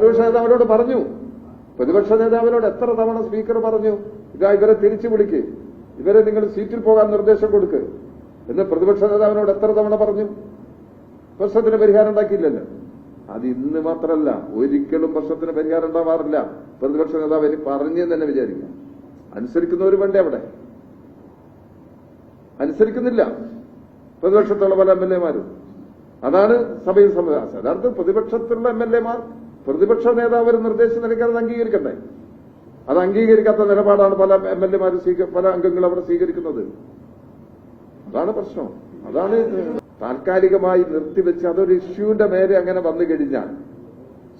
പ്രതിപക്ഷ നേതാവിനോട് പറഞ്ഞു. പ്രതിപക്ഷ നേതാവിനോട് എത്ര തവണ സ്പീക്കർ പറഞ്ഞു ഇതാ ഇവരെ തിരിച്ചു വിളിക്ക്. ഇവരെ നിങ്ങൾ സീറ്റിൽ പോകാൻ നിർദ്ദേശം കൊടുക്ക്. എന്ന് പ്രതിപക്ഷ നേതാവിനോട് എത്ര തവണ പറഞ്ഞു? പ്രശ്നത്തിന് പരിഹാരം ഉണ്ടാക്കിയില്ലല്ലോ. അത് ഇന്ന് മാത്രമല്ല ഒരിക്കലും പ്രശ്നത്തിന് പരിഹാരം ഉണ്ടാവാറില്ല. പ്രതിപക്ഷ നേതാവ് പറഞ്ഞു തന്നെ വിചാരിക്കാം അനുസരിക്കുന്നവർ വേണ്ടേ അവിടെ? അനുസരിക്കുന്നില്ല. പ്രതിപക്ഷത്തുള്ള പല എം എൽ എമാരും. അതാണ് സഭയിൽ സംവിധാനം യഥാർത്ഥ പ്രതിപക്ഷത്തുള്ള എം എൽ എമാർ പ്രതിപക്ഷ നേതാവ് ഒരു നിർദ്ദേശം നൽകാൻ അത് അംഗീകരിക്കണ്ടേ? അത് അംഗീകരിക്കാത്ത നിലപാടാണ് പല എം എൽ പല അംഗങ്ങളും അവിടെ സ്വീകരിക്കുന്നത്. അതാണ് പ്രശ്നം. അതാണ് താൽക്കാലികമായി നിർത്തിവെച്ച് അതൊരു ഇഷ്യൂവിന്റെ മേലെ അങ്ങനെ വന്നു കഴിഞ്ഞാൽ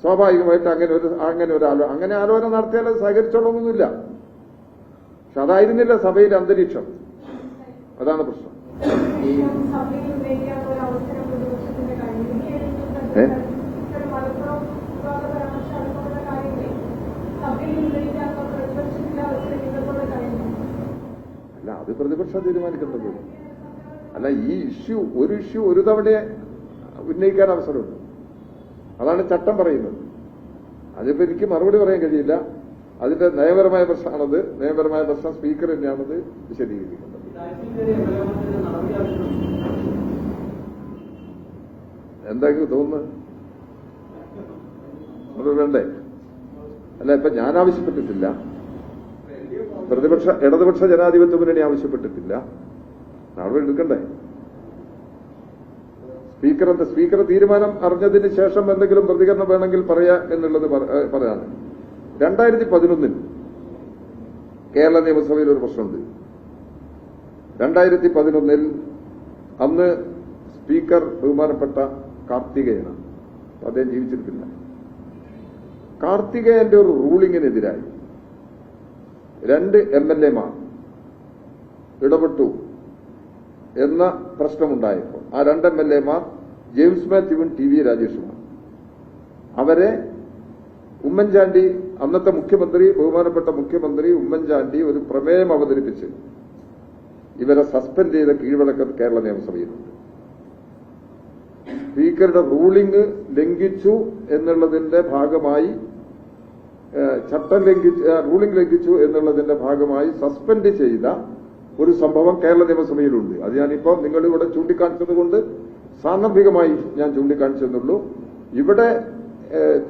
സ്വാഭാവികമായിട്ട് അങ്ങനെ ഒരു അങ്ങനെ ഒരു ആലോ അങ്ങനെ ആലോചന നടത്തിയാൽ അത് സഹകരിച്ചോളൊന്നുമില്ല പക്ഷെ അതായിരുന്നില്ല സഭയിലെ അന്തരീക്ഷം. അതാണ് പ്രശ്നം. അത് പ്രതിപക്ഷം തീരുമാനിക്കേണ്ടത്. അല്ല ഈ ഇഷ്യൂ ഒരു ഇഷ്യൂ ഒരു തവണയെ ഉന്നയിക്കാൻ അവസരമുണ്ട്. അതാണ് ചട്ടം പറയുന്നത്. അതിപ്പോ എനിക്ക് മറുപടി പറയാൻ കഴിയില്ല. അതിന്റെ നയപരമായ പ്രശ്നമാണത്. നയപരമായ പ്രശ്നം സ്പീക്കർ തന്നെയാണത് വിശദീകരിക്കുന്നത് എന്താക്കി തോന്നുന്നത്? വേണ്ടേ? അല്ല ഇപ്പൊ ഞാൻ ആവശ്യപ്പെട്ടിട്ടില്ല. പ്രതിപക്ഷ ഇടതുപക്ഷ ജനാധിപത്യ മുന്നണി ആവശ്യപ്പെട്ടിട്ടില്ല. നടപടി എടുക്കണ്ടേ? സ്പീക്കർ സ്പീക്കർ തീരുമാനം അറിഞ്ഞതിന് ശേഷം എന്തെങ്കിലും പ്രതികരണം വേണമെങ്കിൽ പറയാ എന്നുള്ളത് പറയാണ് രണ്ടായിരത്തി പതിനൊന്നിൽ കേരള നിയമസഭയിൽ ഒരു പ്രശ്നമുണ്ട്. രണ്ടായിരത്തി പതിനൊന്നിൽ അന്ന് സ്പീക്കർ ബഹുമാനപ്പെട്ട കാർത്തികേയനാണ് അദ്ദേഹം ജീവിച്ചിരിക്കില്ല കാർത്തികേയന്റെ ഒരു റൂളിങ്ങിനെതിരായി രണ്ട് എം എൽ എമാർ ഇടപെട്ടു എന്ന പ്രശ്നമുണ്ടായപ്പോൾ. ആ രണ്ട് എം എൽ എമാർ ജെയിംസ് മാത്യുവും ടി വി രാജേഷുമാണ്. അവരെ ഉമ്മൻചാണ്ടി അന്നത്തെ മുഖ്യമന്ത്രി ബഹുമാനപ്പെട്ട മുഖ്യമന്ത്രി ഉമ്മൻചാണ്ടി ഒരു പ്രമേയം അവതരിപ്പിച്ച് ഇവരെ സസ്പെൻഡ് ചെയ്ത കീഴ്വഴക്കം കേരള നിയമസഭയിലുണ്ട്. സ്പീക്കറുടെ റൂളിംഗ് ലംഘിച്ചു എന്നുള്ളതിന്റെ ഭാഗമായി ചട്ടം ലംഘിച്ചു റൂളിംഗ് ലംഘിച്ചു എന്നുള്ളതിന്റെ ഭാഗമായി സസ്പെൻഡ് ചെയ്ത ഒരു സംഭവം കേരള നിയമസഭയിലുണ്ട്. അത് ഞാനിപ്പോ നിങ്ങൾ ഇവിടെ ചൂണ്ടിക്കാണിച്ചത് കൊണ്ട് സാന്ദർഭികമായി ഞാൻ ചൂണ്ടിക്കാണിച്ചെന്നുള്ളൂ. ഇവിടെ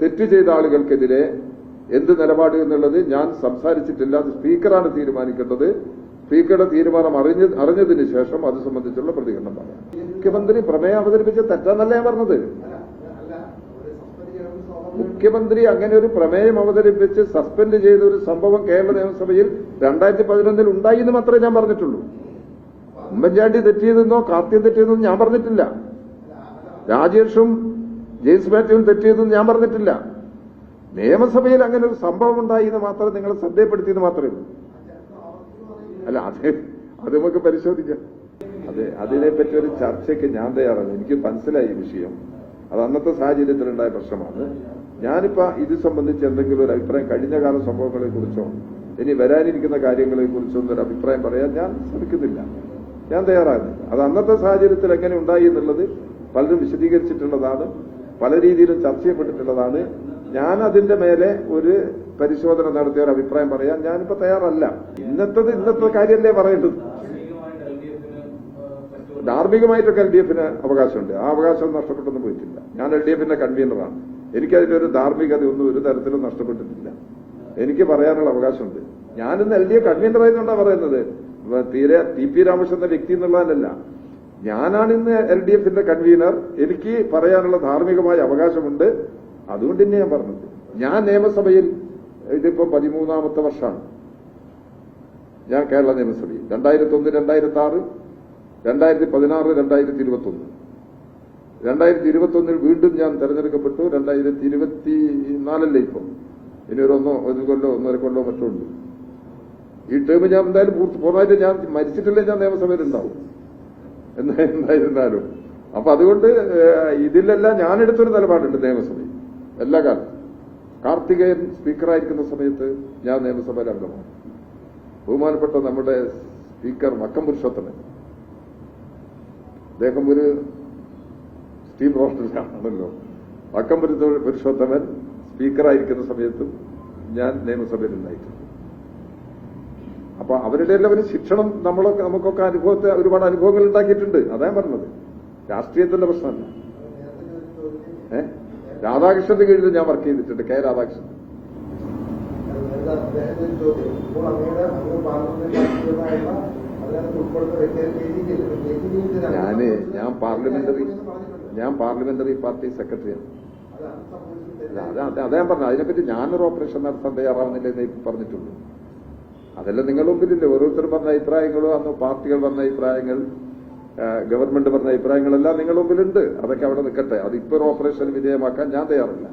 തെറ്റ് ചെയ്ത ആളുകൾക്കെതിരെ എന്ത് നിലപാട് എന്നുള്ളത് ഞാൻ സംസാരിച്ചിട്ടില്ല. അത് സ്പീക്കറാണ് തീരുമാനിക്കേണ്ടത്. സ്പീക്കറുടെ തീരുമാനം അറിഞ്ഞ അറിഞ്ഞതിന് ശേഷം അത് സംബന്ധിച്ചുള്ള പ്രതികരണം പറയാം. മുഖ്യമന്ത്രി പ്രമേയം അവതരിപ്പിച്ച തെറ്റാന്നല്ല ഞാൻ പറഞ്ഞത്? മുഖ്യമന്ത്രി അങ്ങനെ ഒരു പ്രമേയം അവതരിപ്പിച്ച് സസ്പെൻഡ് ചെയ്ത ഒരു സംഭവം കേരള നിയമസഭയിൽ രണ്ടായിരത്തി പതിനൊന്നിൽ ഉണ്ടായി എന്ന് മാത്രമേ ഞാൻ പറഞ്ഞിട്ടുള്ളൂ. ഉമ്മൻചാണ്ടി തെറ്റിയതെന്നോ കാർത്തിയം തെറ്റിയതെന്നോ ഞാൻ പറഞ്ഞിട്ടില്ല. രാജേഷും ജെയിംസ് മാത്യുവും തെറ്റിയതെന്ന് ഞാൻ പറഞ്ഞിട്ടില്ല. നിയമസഭയിൽ അങ്ങനെ ഒരു സംഭവം ഉണ്ടായി എന്ന് മാത്രം നിങ്ങൾ ശ്രദ്ധയപ്പെടുത്തിയെന്ന് മാത്രമേ അല്ല അത് അത് നമുക്ക് പരിശോധിക്കാം. അതെ അതിനെപ്പറ്റി ഒരു ചർച്ചയ്ക്ക് ഞാൻ തയ്യാറാണ്. എനിക്ക് മനസ്സിലായി വിഷയം. അത് അന്നത്തെ സാഹചര്യത്തിലുണ്ടായ പ്രശ്നമാണ്. ഞാനിപ്പോ ഇത് സംബന്ധിച്ച് എന്തെങ്കിലും ഒരു അഭിപ്രായം കഴിഞ്ഞ കാല സംഭവങ്ങളെ കുറിച്ചോ ഇനി വരാനിരിക്കുന്ന കാര്യങ്ങളെ കുറിച്ചോ ഒരു അഭിപ്രായം പറയാൻ ഞാൻ ശ്രമിക്കുന്നില്ല. ഞാൻ തയ്യാറാകുന്നില്ല. അത് അന്നത്തെ സാഹചര്യത്തിൽ എങ്ങനെ ഉണ്ടായി എന്നുള്ളത് പലരും വിശദീകരിച്ചിട്ടുള്ളതാണ് പല രീതിയിലും ചർച്ച ചെയ്യപ്പെട്ടിട്ടുള്ളതാണ്. ഞാൻ അതിന്റെ മേലെ ഒരു പരിശോധന നടത്തിയ ഒരു അഭിപ്രായം പറയാൻ ഞാനിപ്പോ തയ്യാറല്ല. ഇന്നത്തത് ഇന്നത്തെ കാര്യമല്ലേ പറയേണ്ടത്? ധാർമ്മികമായിട്ടൊക്കെ എൽ ഡി എഫിന് അവകാശമുണ്ട്. ആ അവകാശം നഷ്ടപ്പെട്ടൊന്നും പോയിട്ടില്ല. ഞാൻ എൽ ഡി എഫിന്റെ കൺവീനറാണ്. എനിക്കതിലൊരു ധാർമ്മികത ഒന്നും ഒരു തരത്തിലും നഷ്ടപ്പെട്ടിട്ടില്ല. എനിക്ക് പറയാനുള്ള അവകാശമുണ്ട്. ഞാനിന്ന് എൽ ഡി എഫ് കൺവീനർ പറയുന്നത്. തീരെ ടി പി രാമകൃഷ്ണൻ വ്യക്തി എന്നുള്ളതല്ല. ഞാനാണ് ഇന്ന് എൽ ഡി എഫിന്റെ കൺവീനർ. എനിക്ക് പറയാനുള്ള ധാർമ്മികമായ അവകാശമുണ്ട്. അതുകൊണ്ട് തന്നെ ഞാൻ പറഞ്ഞത്. ഞാൻ നിയമസഭയിൽ ഇതിപ്പോ പതിമൂന്നാമത്തെ വർഷമാണ്. ഞാൻ കേരള നിയമസഭയിൽ. രണ്ടായിരത്തി ഒന്ന് രണ്ടായിരത്തി ആറ് രണ്ടായിരത്തി പതിനാറ് രണ്ടായിരത്തി ഇരുപത്തി ഒന്ന് രണ്ടായിരത്തി ഇരുപത്തി ഒന്നിൽ വീണ്ടും ഞാൻ തെരഞ്ഞെടുക്കപ്പെട്ടു. രണ്ടായിരത്തി ഇരുപത്തി നാലല്ലേ ഇപ്പം? ഇനി ഒരു ഒന്നോ ഒരു കൊല്ലോ ഒന്നര കൊല്ലോ മറ്റോ ഉണ്ട്. ഈ ടേം ഞാൻ എന്തായാലും പൂർണമായിട്ട് ഞാൻ മരിച്ചിട്ടില്ലേ ഞാൻ എന്ന് എന്തായിരുന്നാലും. അപ്പൊ അതുകൊണ്ട് ഇതിലെല്ലാം ഇതിലെല്ലാം ഞാനെടുത്തൊരു നിലപാടുണ്ട് നിയമസഭയിൽ. എല്ലാ കാലത്തും. കാർത്തികേയൻ സ്പീക്കറായിരിക്കുന്ന സമയത്ത് ഞാൻ നിയമസഭയിൽ അംഗമാണ്. ബഹുമാനപ്പെട്ട നമ്മുടെ സ്പീക്കർ മക്കം പുരുഷോത്തമൻ. അദ്ദേഹം ഒരു സ്റ്റീം റോസ്റ്ററാണല്ലോ വക്കം പുരുഷ- പുരുഷോത്തമൻ സ്പീക്കറായിരിക്കുന്ന സമയത്തും ഞാൻ നിയമസഭയിൽ ഉണ്ടായിട്ടുണ്ട് അപ്പൊ അവരുടെ എല്ലാവരും ശിക്ഷണം നമ്മളൊക്കെ നമുക്കൊക്കെ അനുഭവത്തെ ഒരുപാട് അനുഭവങ്ങൾ ഉണ്ടാക്കിയിട്ടുണ്ട്. അതാണ് പറഞ്ഞത്. രാഷ്ട്രീയത്തിന്റെ പ്രശ്നമല്ല. രാധാകൃഷ്ണന്റെ കീഴിൽ ഞാൻ വർക്ക് ചെയ്തിട്ടുണ്ട് കെ രാധാകൃഷ്ണൻ. ഞാൻ ഞാൻ പാർലമെന്ററി ഞാൻ പാർലമെന്ററി പാർട്ടി സെക്രട്ടറിയാണ് അതെ ഞാൻ പറഞ്ഞു അതിനെപ്പറ്റി ഞാനൊരു ഓപ്പറേഷൻ നടത്താൻ തയ്യാറാവുന്നില്ലെന്ന് പറഞ്ഞിട്ടുള്ളൂ. അതെല്ലാം നിങ്ങളുടെ മുമ്പിലില്ലേ? ഓരോരുത്തരും പറഞ്ഞ അഭിപ്രായങ്ങളും അന്ന് പാർട്ടികൾ പറഞ്ഞ അഭിപ്രായങ്ങൾ ഗവൺമെന്റ് പറഞ്ഞ അഭിപ്രായങ്ങളെല്ലാം നിങ്ങളുടെ മുമ്പിലുണ്ട്. അതൊക്കെ അവിടെ നിൽക്കട്ടെ. അതിപ്പോ ഒരു ഓപ്പറേഷൻ വിധേയമാക്കാൻ ഞാൻ തയ്യാറില്ല.